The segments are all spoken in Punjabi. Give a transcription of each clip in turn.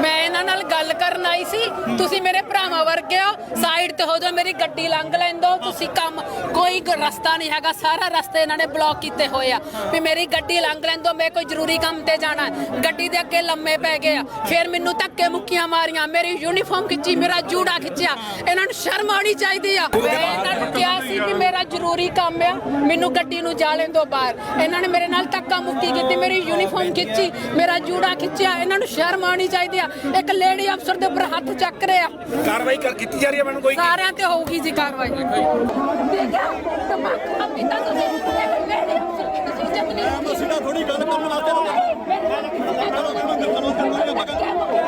ਮੈਂ ਇਹਨਾਂ ਨਾਲ ਗੱਲ ਕਰਨ ਆਈ ਸੀ। ਤੁਸੀਂ ਮੇਰੇ ਭਰਾਵਾਂ ਵਰਗੇ ਹੋ। ਸਾਈਡ ਤੇ ਹੋ ਜਾਓ, ਮੇਰੀ ਗੱਡੀ ਲੰਘ ਲੈਂਦੋ। ਤੁਸੀਂ ਕੰਮ, ਕੋਈ ਰਸਤਾ ਨਹੀਂ ਹੈਗਾ। ਸਾਰਾ ਰਸਤੇ ਇਹਨਾਂ ਨੇ ਬਲੌਕ ਕੀਤੇ ਹੋਏ ਆ। ਵੀ ਮੇਰੀ ਗੱਡੀ ਲੰਘ ਲੈਂਦੋ, ਮੈਂ ਕੋਈ ਜ਼ਰੂਰੀ ਕੰਮ ਤੇ ਜਾਣਾ। ਗੱਡੀ ਦੇ ਅੱਗੇ ਲੰਮੇ ਪੈ ਗਏ ਆ। ਫਿਰ ਮੈਨੂੰ ਧੱਕੇ ਮੁੱਕੀਆਂ ਮਾਰੀਆਂ। ਮੇਰੀ ਯੂਨੀਫਾਰਮ ਖਿੱਚੀ, ਮੇਰਾ ਜੂੜਾ ਖਿੱਚਿਆ। ਇਹਨਾਂ ਨੂੰ ਸ਼ਰਮ ਆਉਣੀ ਚਾਹੀਦੀ ਆ। ਮੈਂ ਇਹਨਾਂ ਨੂੰ ਕਿਹਾ ਸੀ ਕਿ ਮੇਰਾ ਜ਼ਰੂਰੀ ਕੰਮ ਆ। ਮੈਨੂੰ ਗੱਡੀ ਨੂੰ ਜਾ ਲੈਂਦੋ ਬਾਹਰ। ਇਹਨਾਂ ਨੇ ਮੇਰੇ ਨਾਲ ਧੱਕਾ ਮੁੱਕੀ ਕੀਤੀ, ਮੇਰੀ ਯੂਨੀਫਾਰਮ ਖਿੱਚੀ, ਮੇਰਾ ਜੂੜਾ ਖਿੱਚਿਆ। ਇਹਨਾਂ ਨੂੰ ਸ਼ਰਮ ਆਉਣੀ ਚਾਹੀਦੀ ਆ। ਇੱਕ ਲੇਡੀ ਅਫਸਰ ਦੇ ਉੱਪਰ ਹੱਥ ਚੱਕ ਰਿਹਾ ਕਾਰਵਾਈ ਕਰ ਕੀਤੀ ਜਾ ਰਹੀ ਹੈ ਮੈਨੂੰ ਕੋਈ ਸਾਰਿਆਂ ਤੇ ਹੋਊਗੀ ਜੀ ਕਾਰਵਾਈ ਦੇਖਿਆ ਦਿਮਾਗ ਅਮਿਤਾ ਤੁਸੀਂ ਇੱਕ ਲੇਡੀ ਅਫਸਰ ਦੀ ਤੁਸੀਂ ਅਸੀਂ ਤਾਂ ਥੋੜੀ ਗੱਲ ਕਰਨ ਵਾਸਤੇ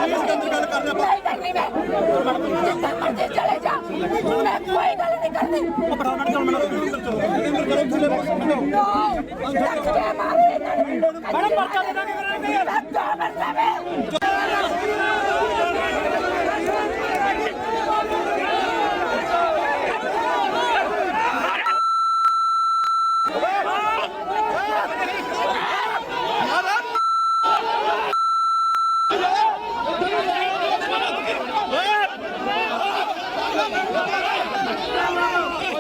ਇਸ ਦੇ ਅੰਦਰ ਗੱਲ ਕਰਨਾ ਨਹੀਂ ਕਰਨੀ ਮੈਂ ਜਿੱਦਾਂ ਮਰਜ਼ੀ ਚਲੇ ਜਾ ਮੈਂ ਕੋਈ ਗੱਲ ਨਹੀਂ ਕਰਨੀ ਪਰਾਵਣ ਚਲ ਮੈਨੂੰ ਅੰਦਰ ਚਲੋ ਅੰਦਰ ਕਰੋ ਤੁਸੀਂ ਰੱਖ ਕੇ ਮਾਰਦੇ ਬੜਾ ਪਰਚਾ ਦੇ ਦਾਂਗੇ ਮੇਰੇ ਦੋ ਮਰਜ਼ਾ ਮੈਂ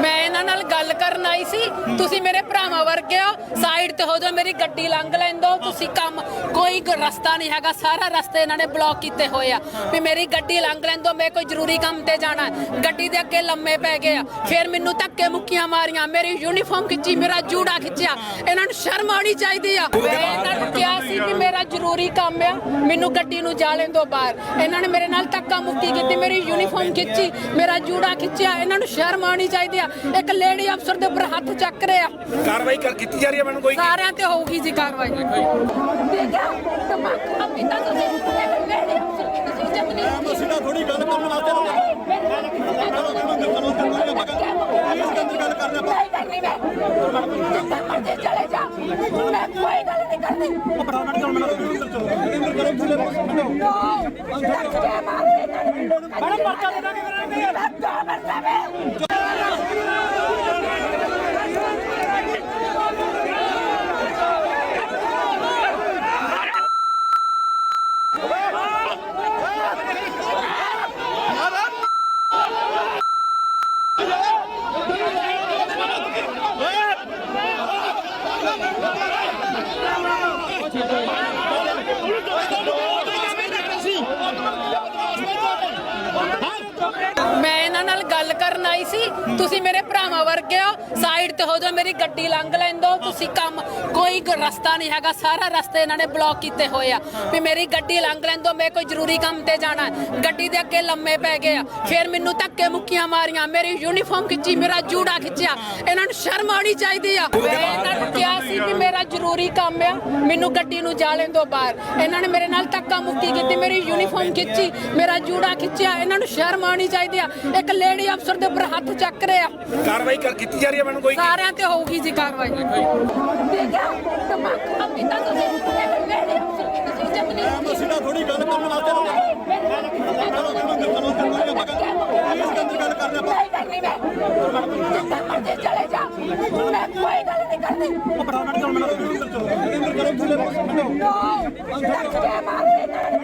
ਮੈਂ ਇਹਨਾਂ ਨਾਲ ਗੱਲ ਕਰਨ ਆਈ ਸੀ। ਤੁਸੀਂ ਮੇਰੇ ਭਰਾਵਾਂ ਵਰਗੇ ਹੋ। ਸਾਈਡ ਤੇ ਹੋ ਜਾਓ, ਮੇਰੀ ਗੱਡੀ ਲੰਘ ਲੈਂਦੋ। ਤੁਸੀਂ ਕੰਮ, ਕੋਈ ਰਸਤਾ ਨਹੀਂ ਹੈਗਾ। ਸਾਰਾ ਰਸਤੇ ਇਹਨਾਂ ਨੇ ਬਲੌਕ ਕੀਤੇ ਹੋਏ ਆ। ਵੀ ਮੇਰੀ ਗੱਡੀ ਲੰਘ ਲੈਂਦੋ, ਮੈਂ ਕੋਈ ਜ਼ਰੂਰੀ ਕੰਮ ਤੇ ਜਾਣਾ। ਗੱਡੀ ਦੇ ਅੱਗੇ ਲੰਮੇ ਪੈ ਗਏ ਆ। ਫਿਰ ਮੈਨੂੰ ਧੱਕੇ ਮੁੱਕੀਆਂ ਮਾਰੀਆਂ। ਮੇਰੀ ਯੂਨੀਫਾਰਮ ਖਿੱਚੀ, ਮੇਰਾ ਜੂੜਾ ਖਿੱਚਿਆ। ਇਹਨਾਂ ਨੂੰ ਸ਼ਰਮ ਆਉਣੀ ਚਾਹੀਦੀ ਆ। ਮੈਂ ਇਹਨਾਂ ਨੂੰ ਕਿਹਾ ਸੀ ਕਿ ਮੇਰਾ ਜ਼ਰੂਰੀ ਕੰਮ ਆ। ਮੈਨੂੰ ਗੱਡੀ ਨੂੰ ਜਾ ਲੈਂਦੋ ਬਾਹਰ। ਇਹਨਾਂ ਨੇ ਮੇਰੇ ਨਾਲ ਧੱਕਾ ਮੁੱਕੀ ਕੀਤੀ, ਮੇਰੀ ਯੂਨੀਫਾਰਮ ਖਿੱਚੀ, ਮੇਰਾ ਜੂੜਾ ਖਿੱਚਿਆ। ਇਹਨਾਂ ਨੂੰ ਸ਼ਰਮ ਆਉਣੀ ਚਾਹੀਦੀ ਆ। ਇੱਕ ਲੇਡੀ ਅਫਸਰ ਦੇ ਉੱਪਰ ਹੱਥ ਚੱਕ ਰਿਹਾ ਕਾਰਵਾਈ ਕਰ ਕੀਤੀ ਜਾ ਰਹੀ ਹੈ? ਮੈਨੂੰ ਕੋਈ ਸਾਰਿਆਂ ਤੇ ਹੋਊਗੀ ਜੀ ਕਾਰਵਾਈ। ਦੇਖਿਆ ਦਿਮਾਗ ਅਮਿਤਾ ਤੁਸੀਂ ਇੱਕ ਲੇਡੀ ਅਫਸਰ ਦੀ ਤੁਸੀਂ ਜਦ ਨਹੀਂ ਅਸੀਂ ਤਾਂ ਥੋੜੀ ਗੱਲ ਕਰਨ ਵਾਸਤੇ ਇਸ ਦੇ ਅੰਦਰ ਗੱਲ ਕਰਨਾ ਨਹੀਂ ਕਰਨੀ ਮੈਂ ਜਿੱਦਾਂ ਮਰਜ਼ੀ ਚਲੇ ਜਾ ਮੈਂ ਕੋਈ ਗੱਲ ਨਹੀਂ ਕਰਨੀ ਪਰਾਵਣ ਚਲ ਮੈਨੂੰ ਅੰਦਰ ਚਲੋ ਅੰਦਰ ਕਰੋ ਤੁਸੀਂ ਰੱਖ ਕੇ ਮਾਰਦੇ ਬੜਾ ਪਰਚਾ ਦੇ ਦਾਂਗੇ ਮੇਰੇ ਦੋ ਨਾਲ ਗੱਲ ਕਰਨ ਆਈ ਸੀ। ਤੁਸੀਂ ਮੇਰੇ ਭਰਾਵਾਂ ਵਰਗੇ ਹੋ। ਸਾਈਡ ਤੇ ਹੋ ਜਾਓ, ਮੇਰੀ ਗੱਡੀ ਲੰਘ ਲੈਂਦੋ। ਤੁਸੀਂ ਕੰਮ, ਕੋਈ ਰਸਤਾ ਨਹੀਂ ਹੈਗਾ। ਸਾਰਾ ਰਸਤੇ ਇਹਨਾਂ ਨੇ ਬਲੌਕ ਕੀਤੇ ਹੋਏ ਆ। ਵੀ ਮੇਰੀ ਗੱਡੀ ਲੰਘ ਲੈਂਦੋ, ਮੈਂ ਕੋਈ ਜ਼ਰੂਰੀ ਕੰਮ ਤੇ ਜਾਣਾ। ਗੱਡੀ ਦੇ ਅੱਗੇ ਲੰਮੇ ਪੈ ਗਏ ਆ। ਫਿਰ ਮੈਨੂੰ ਧੱਕੇ ਮੁੱਕੀਆਂ ਮਾਰੀਆਂ। ਮੇਰੀ ਯੂਨੀਫਾਰਮ ਖਿੱਚੀ, ਮੇਰਾ ਜੂੜਾ ਖਿੱਚਿਆ। ਇਹਨਾਂ ਨੂੰ ਸ਼ਰਮ ਆਉਣੀ ਚਾਹੀਦੀ ਆ। ਮੈਂ ਇਹਨਾਂ ਨੂੰ ਕਿਹਾ ਸੀ ਕਿ ਮੇਰਾ ਜ਼ਰੂਰੀ ਕੰਮ ਆ। ਮੈਨੂੰ ਗੱਡੀ ਨੂੰ ਜਾ ਲੈਂਦੋ ਬਾਹਰ। ਇਹਨਾਂ ਨੇ ਮੇਰੇ ਨਾਲ ਧੱਕਾ ਮੁੱਕੀ ਕੀਤੀ, ਮੇਰੀ ਯੂਨੀਫਾਰਮ ਖਿੱਚੀ, ਮੇਰਾ ਜੂੜਾ ਖਿੱਚਿਆ। ਇਹਨਾਂ ਨੂੰ ਸ਼ਰਮ ਆਉਣੀ ਚਾਹੀਦੀ ਆ। ਇੱਕ ਲੇਡੀ ਅਫਸਰ ਦੇ ਉੱਪਰ ਹੱਥ ਚੱਕ ਰਿਹਾ ਕਾਰਵਾਈ ਕਰ ਕੀਤੀ ਜਾ ਰਹੀ ਹੈ ਮੈਨੂੰ ਕੋਈ ਸਾਰਿਆਂ ਤੇ ਹੋਊਗੀ ਜੀ ਕਾਰਵਾਈ ਦੇਖਿਆ ਦਿਮਾਗ ਅਮਿਤਾ ਤੁਸੀਂ ਇੱਕ ਲੇਡੀ ਅਫਸਰ ਦੀ ਤੁਸੀਂ ਅਸੀਂ ਤਾਂ ਥੋੜੀ ਗੱਲ ਕਰਨ ਵਾਸਤੇ ਚਲੇ ਜਾ ਮੈਂ ਕੋਈ ਗੱਲ ਨਹੀਂ ਕਰਨੀ ਪਰਾਵਣ ਚਲ ਮੈਨੂੰ ਅੰਦਰ ਚਲੋ ਅੰਦਰ ਕਰੋ ਤੁਸੀਂ ਰੱਖ ਕੇ ਮਾਰਦੇ